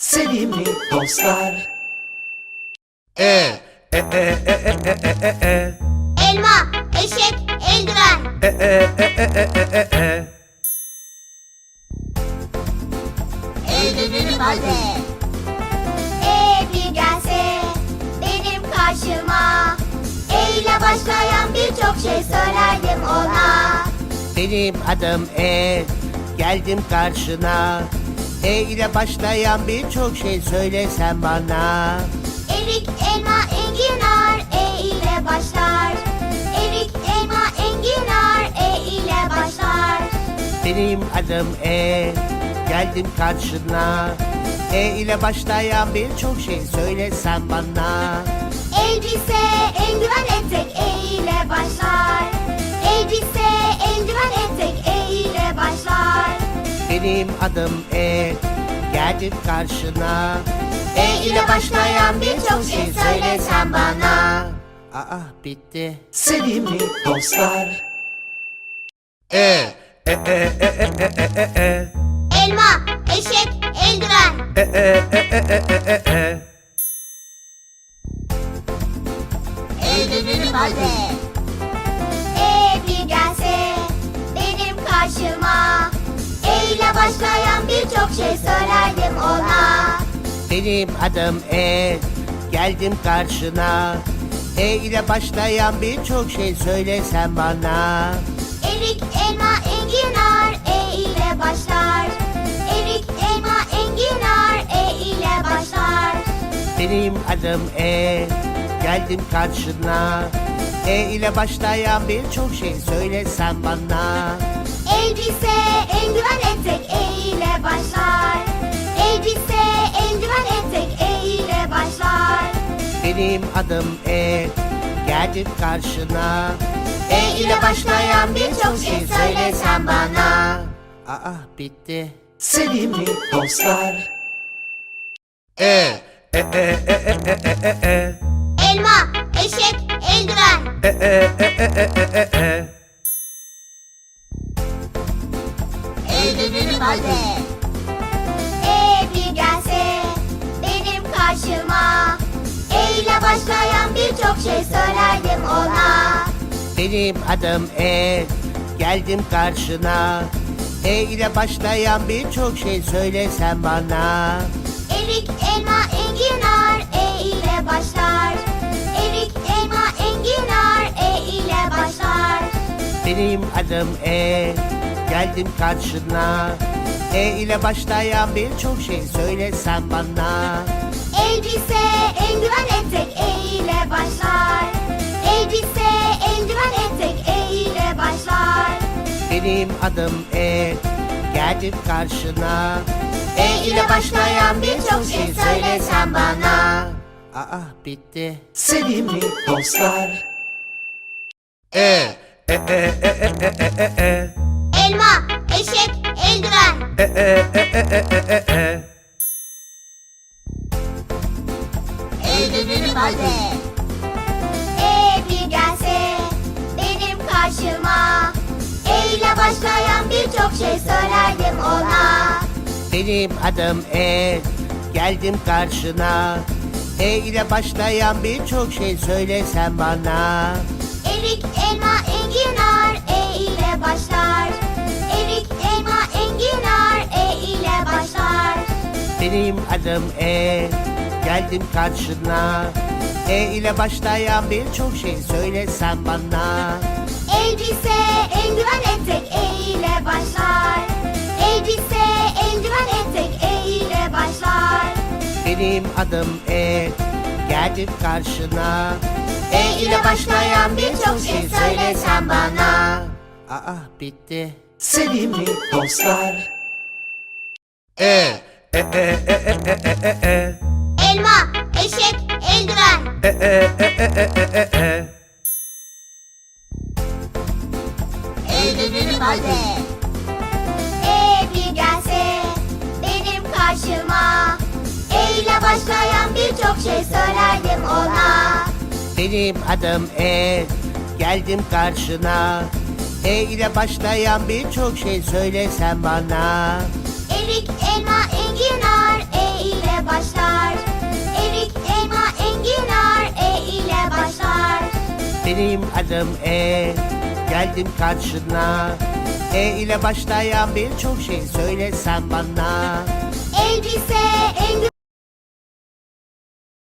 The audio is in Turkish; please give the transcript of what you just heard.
Sevimli dostlar. E, e, e, e, e, e, e, e, e. Elma, eşek, eldiven. E, e, e, e, e, e, e, e. Eldivenim hadi. E bir gelse benim karşıma. E ile başlayan birçok şey söylerdim ona. Benim adım E, geldim karşına. E ile başlayan birçok şey söylesen bana. Erik, elma, enginar E ile başlar. Erik, elma, enginar E ile başlar. Benim adım E, geldim karşına. E ile başlayan birçok şey söylesen bana. Elbise, Benim adım E, geldim karşına. E ile başlayan birçok şey söylesen bana. Aa bitti. Sevimli dostlar. E, e, e, e, e, e, e, e, e. Elma, eşek, eldiven. E, e, e, e, e, e, e, e. Eldivenim hadi. E bir gelse benim karşıma. Başlayan birçok şey söylerdim ona. Benim adım E, geldim karşına. E ile başlayan birçok şey söylesen bana. Erik, elma, enginar E ile başlar. Erik, elma, enginar E ile başlar. Benim adım E, geldim karşına. E ile başlayan birçok şey söylesen bana. Elbise, eldiven, etek E ile başlar. Elbise, eldiven, etek E ile başlar. Benim adım E, geldim karşına. E ile başlayan birçok şey söylesen bana. Aa bitti. Sevimli dostlar. E, e, e, e, e, e, e, e, e. Elma, eşek, eldiven. E, e, e, e, e, e, e, e. Eldivenim hadi. E bir gelse benim karşıma. E ile başlayan birçok şey söylerdim ona. Benim adım E, geldim karşına. E ile başlayan birçok şey söylesen bana. Erik, elma, enginar E ile başlar. Erik, elma, enginar E ile başlar. Benim adım E, geldim karşına. E ile başlayan birçok şey söylesen bana. Elbise, eldiven, etek E ile başlar. Elbise, eldiven, etek E ile başlar. Benim adım E, geldim karşına. E ile başlayan birçok şey söylesen bana. Aa bitti. Sevimli dostlar. E, e, e, e, e, e, e, e, e. Elma, eşek, eldiven. E, e, e, e, e, e, e, e. Eldivenim hadi. E bir gelse benim karşıma. E ile başlayan birçok şey söylerdim ona. Benim adım E, geldim karşına. E ile başlayan birçok şey söylesen bana. Erik, elma, enginar E ile başlar. Erik, elma, enginar E ile başlar. Benim adım E, geldim karşına. E ile başlayan birçok şey söylesen bana. Elbise, eldiven, etek E ile başlar. Elbise, eldiven, etek E ile başlar. Benim adım E, geldim karşına. E ile başlayan birçok şey söylesen bana. Aa bitti. Sevimli dostlar. E, e, e, e, e, e, e, e, e. Elma, eşek, eldiven. E, e, e, e, e, e, e, e. Eldivenim hadi. E bir gelse benim karşıma. E ile başlayan birçok şey söylerdim ona. Benim adım E, geldim karşına. E ile başlayan birçok şey söyle sen bana. Erik, elma, enginar E ile başlar. Erik, elma, enginar E ile başlar. Benim adım E, geldim karşına. E ile başlayan birçok şey söyle sen bana. Elbise, enginar